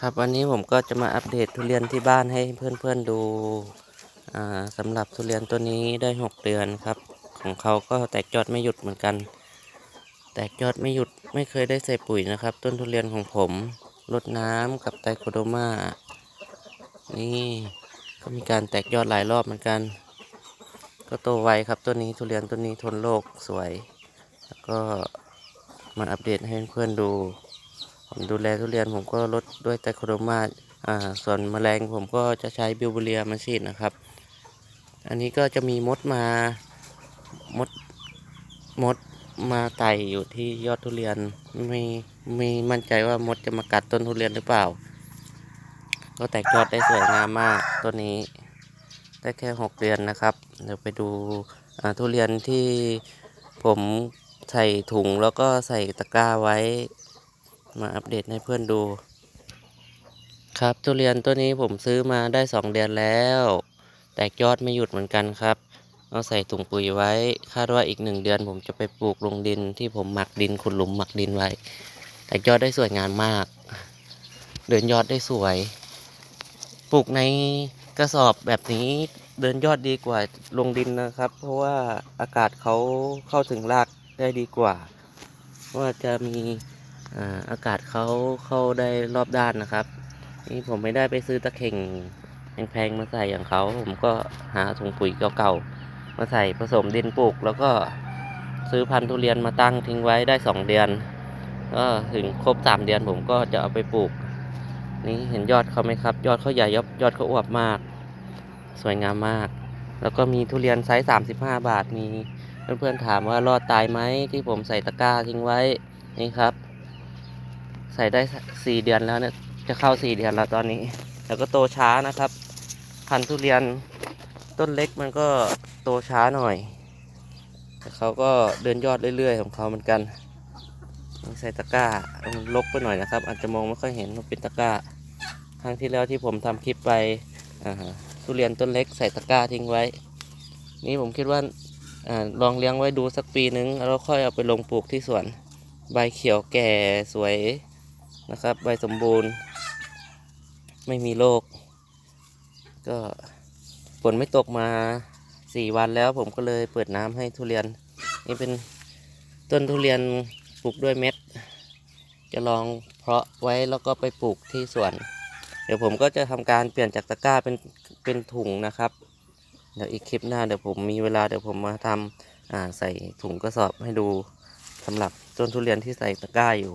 ครับวันนี้ผมก็จะมาอัปเดตทุเรียนที่บ้านให้เพื่อนๆดูสำหรับทุเรียนตัวนี้ได้ 6 เดือนครับ ของเขาก็แตกยอดไม่หยุดเหมือนกัน แตกยอดไม่หยุดไม่เคยได้ใส่ปุ๋ยนะครับ ต้นทุเรียนของผมรดน้ำกับไตโคโดมานี่ก็มีการแตกยอดหลายรอบเหมือนกัน ก็โตไวครับต้นนี้ทุเรียนต้นนี้ทนโรคสวย แล้วก็มาอัปเดตให้เพื่อนๆดู ผมดูแลทุเรียนผมก็ลดด้วยไตรโคโดมาอ่าส่วนแมลงผมก็จะใช้บิวเบเรียมาฉีดนะครับ อันนี้ก็จะมีมดมามดมดมาไต่อยู่ที่ยอดทุเรียนไม่ไม่มั่นใจว่ามดจะมากัดต้นทุเรียนหรือเปล่า ก็แตกยอดได้สวยงามมากต้นนี้ ได้แค่หกเดือนนะครับ เดี๋ยวไปดูทุเรียนที่ผมใส่ถุงแล้วก็ใส่ตะกร้าไว้ มาอัปเดตให้เพื่อนดู ครับทุเรียนตัวนี้ผมซื้อมาได้สองเดือนแล้ว แตกยอดไม่หยุดเหมือนกันครับ เอาใส่ถุงปุ๋ยไว้ คาดว่าอีกหนึ่งเดือนผมจะไปปลูกลงดินที่ผมหมักดินขุดหลุมหมักดินไว้ แตกยอดได้สวยงามมาก เดินยอดได้สวย ปลูกในกระสอบแบบนี้เดินยอดดีกว่าลงดินนะครับ เพราะว่าอากาศเขาเข้าถึงรากได้ดีกว่า ว่าจะมี อากาศเขาเข้าได้รอบด้านนะครับ นี่ผมไม่ได้ไปซื้อตะเข่งแพงๆมาใส่อย่างเขา ผมก็หาถุงปุ๋ยเก่าๆมาใส่ผสมดินปลูก แล้วก็ซื้อพันธุ์ทุเรียนมาตั้งทิ้งไว้ได้สองเดือนก็ถึงครบสามเดือนผมก็จะเอาไปปลูก นี่เห็นยอดเขาไหมครับ ยอดเขาใหญ่ยอดยอดเขาอวบมาก สวยงามมาก แล้วก็มีทุเรียนไซส์สามสิบห้าบาทมีเพื่อนๆถามว่ารอดตายไหมที่ผมใส่ตะกร้าทิ้งไว้นี่ครับ ใส่ได้สี่เดือนแล้วเนี่ยจะเข้าสี่เดือนแล้วตอนนี้ แล้วก็โตช้านะครับ พันธุ์ทุเรียนต้นเล็กมันก็โตช้าหน่อยแต่เขาก็เดินยอดเรื่อยๆ ของเขาเหมือนกันใส่ตะกร้ามันลกไปหน่อยนะครับ อาจจะมองไม่ค่อยเห็นว่าเป็นตะกร้าครั้งที่แล้วที่ผมทำคลิปไปทุเรียนต้นเล็กใส่ตะกร้าทิ้งไว้ นี่ผมคิดว่าอาลองเลี้ยงไว้ดูสักปีนึง แล้วค่อยเอาไปลงปลูกที่สวน ใบเขียวแก่สวย นะครับใบสมบูรณ์ ไม่มีโรคก็ฝนไม่ตกมาสี่วันแล้วผมก็เลยเปิดน้ำให้ทุเรียน นี่เป็นต้นทุเรียนปลูกด้วยเม็ด จะลองเพาะไว้แล้วก็ไปปลูกที่สวน เดี๋ยวผมก็จะทำการเปลี่ยนจากตะกร้าเป็นเป็นถุงนะครับ เดี๋ยวอีกคลิปหน้าเดี๋ยวผมมีเวลาเดี๋ยวผมมาทำใส่ถุงกระสอบให้ดูสำหรับต้นทุเรียนที่ใส่ตะกร้าอยู่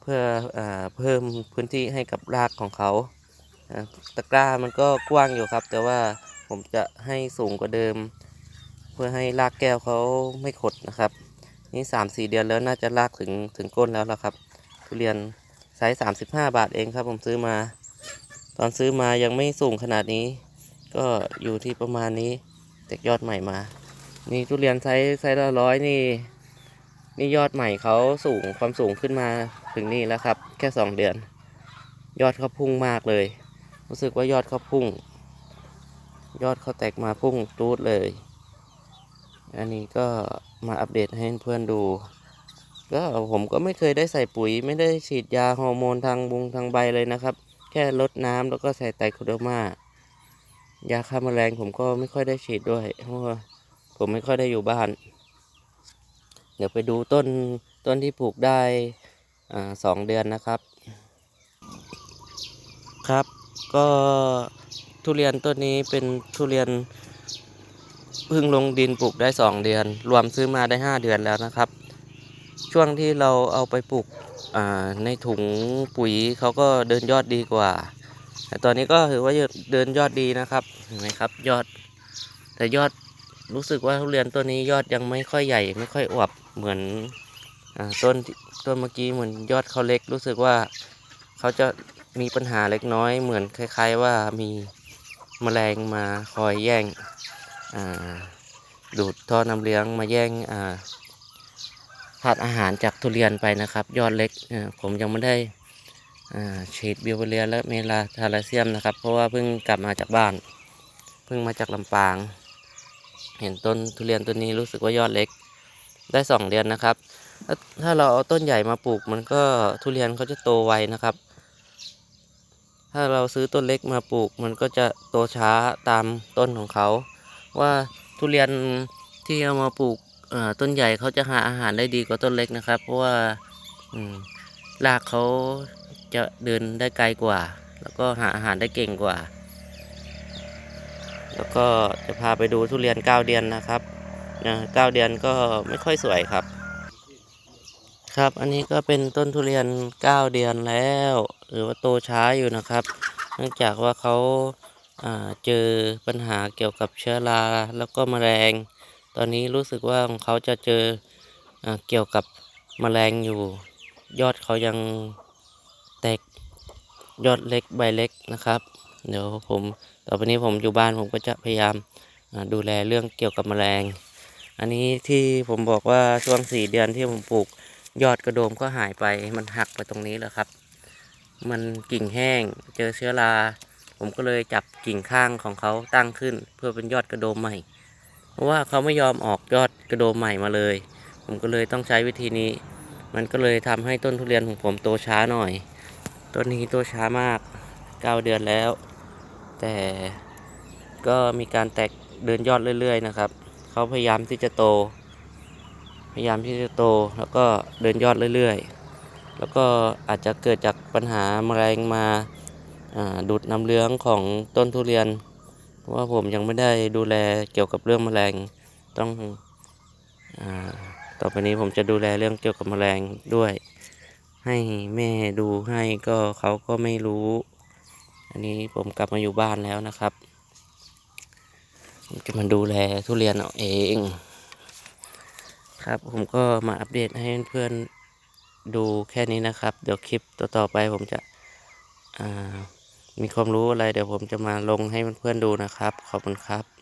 เพื่ออเพิ่มพื้นที่ให้กับรากของเขาอ่าตะกร้ามันก็กว้างอยู่ครับ แต่ว่าผมจะให้สูงกว่าเดิม เพื่อให้รากแก้วเขาไม่ขดนะครับ นี่สามสี่เดือนแล้วน่าจะรากถึงถึงก้นแล้วละครับ ทุเรียนไซส์สามสิบห้าบาทเองครับ ผมซื้อมา ตอนซื้อมายังไม่สูงขนาดนี้ ก็อยู่ที่ประมาณนี้แตกยอดใหม่มา นี่ทุเรียนไซส์ไซส์ละร้อยนี่ นี่ยอดใหม่เขาสูงความสูงขึ้นมา ถึงนี่แล้วครับ แค่สองเดือน ยอดเขาพุ่งมากเลย รู้สึกว่ายอดเขาพุ่ง ยอดเขาแตกมาพุ่งตูดเลย อันนี้ก็มาอัปเดตให้เพื่อนดูก็ผมก็ไม่เคยได้ใส่ปุ๋ย ไม่ได้ฉีดยาฮอร์โมนทางบุงทางใบเลยนะครับ แค่ลดน้ำแล้วก็ใส่ไตรโคโดมายาฆ่าแมลงผมก็ไม่ค่อยได้ฉีดด้วยเพราะว่าผมไม่ค่อยได้อยู่บ้าน เดี๋ยวไปดูต้นต้นที่ปลูกได้ สองเดือนนะครับ ครับ ก็ทุเรียนต้นนี้เป็นทุเรียนเพิ่งลงดินปลูกได้สองเดือน รวมซื้อมาได้ห้าเดือนแล้วนะครับ ช่วงที่เราเอาไปปลูกในถุงปุ๋ยเขาก็เดินยอดดีกว่า แต่ตอนนี้ก็ถือว่าเดินยอดดีนะครับเห็นไหมครับยอด แต่ยอดรู้สึกว่าทุเรียนต้นนี้ยอดยังไม่ค่อยใหญ่ ไม่ค่อยอวบเหมือน ต้นต้นเมื่อกี้เหมือนยอดเขาเล็กรู้สึกว่าเขาจะมีปัญหาเล็กน้อยเหมือนคล้าย ๆ ว่ามีแมลงมาคอยแย่งดูดท่อน้ำเลี้ยงมาแย่งอ่าธาตุอาหารจากทุเรียนไปนะครับ ยอดเล็กผมยังไม่ได้ฉีดบิวเบรียและเมลาทาราเซียมนะครับ เพราะว่าเพิ่งกลับมาจากบ้าน เพิ่งมาจากลำปาง เห็นต้นทุเรียนต้นนี้รู้สึกว่ายอดเล็ก ได้สองเดือนนะครับ ถ้าเราเอาต้นใหญ่มาปลูกมันก็ทุเรียนเขาจะโตไวนะครับ ถ้าเราซื้อต้นเล็กมาปลูก มันก็จะโตช้าตามต้นของเขา ว่าทุเรียนที่เอามาปลูกต้นใหญ่เขาจะหาอาหารได้ดีกว่าต้นเล็กนะครับ เพราะว่ารากเขาจะเดินได้ไกลกว่า แล้วก็หาอาหารได้เก่งกว่า แล้วก็จะพาไปดูทุเรียนเก้าเดือนนะครับ นะเก้าเดือนก็ไม่ค่อยสวยครับ ครับอันนี้ก็เป็นต้นทุเรียนเก้าเดือนแล้ว หรือว่าโตช้าอยู่นะครับ เนื่องจากว่าเขาาเจอปัญหาเกี่ยวกับเชื้อราแล้วก็แมลง ตอนนี้รู้สึกว่าของเขาจะเจออเกี่ยวกับแมลงอยู่ ยอดเขายังแตกยอดเล็กใบเล็กนะครับ เดี๋ยวผมต่อไปนี้ผมอยู่บ้านผมก็จะพยายามาดูแลเรื่องเกี่ยวกับแมลง อันนี้ที่ผมบอกว่าช่วงสี่เดือนที่ผมปลูกยอดกระโดมก็หายไปมันหักไปตรงนี้แหละครับ มันกิ่งแห้งเจอเชื้อราผมก็เลยจับกิ่งข้างของเขาตั้งขึ้น เพื่อเป็นยอดกระโดมใหม่ เพราะว่าเขาไม่ยอมออกยอดกระโดมใหม่มาเลย ผมก็เลยต้องใช้วิธีนี้ มันก็เลยทำให้ต้นทุเรียนของผมโตช้าหน่อย ต้นนี้โตช้ามาก 9 เดือนแล้ว แต่ก็มีการแตกเดินยอดเรื่อย ๆ นะครับ เขาพยายามที่จะโต พยายามที่จะโตแล้วก็เดินยอดเรื่อยๆ แล้วก็อาจจะเกิดจากปัญหาแมลงมาาดูดน้ำเลี้ยงของต้นทุเรียน เพราะว่าผมยังไม่ได้ดูแลเกี่ยวกับเรื่องแมลงต้องอต่อไปนี้ผมจะดูแลเรื่องเกี่ยวกับแมลงด้วย ให้แม่ดูให้ก็เขาก็ไม่รู้ อันนี้ผมกลับมาอยู่บ้านแล้วนะครับ ผมจะมาดูแลทุเรียนเอาเอง ครับผมก็มาอัปเดตให้เพื่อนดูแค่นี้นะครับ เดี๋ยวคลิปต่อๆไปผมจะมีความรู้อะไร เดี๋ยวผมจะมาลงให้เพื่อนๆดูนะครับ ขอบคุณครับ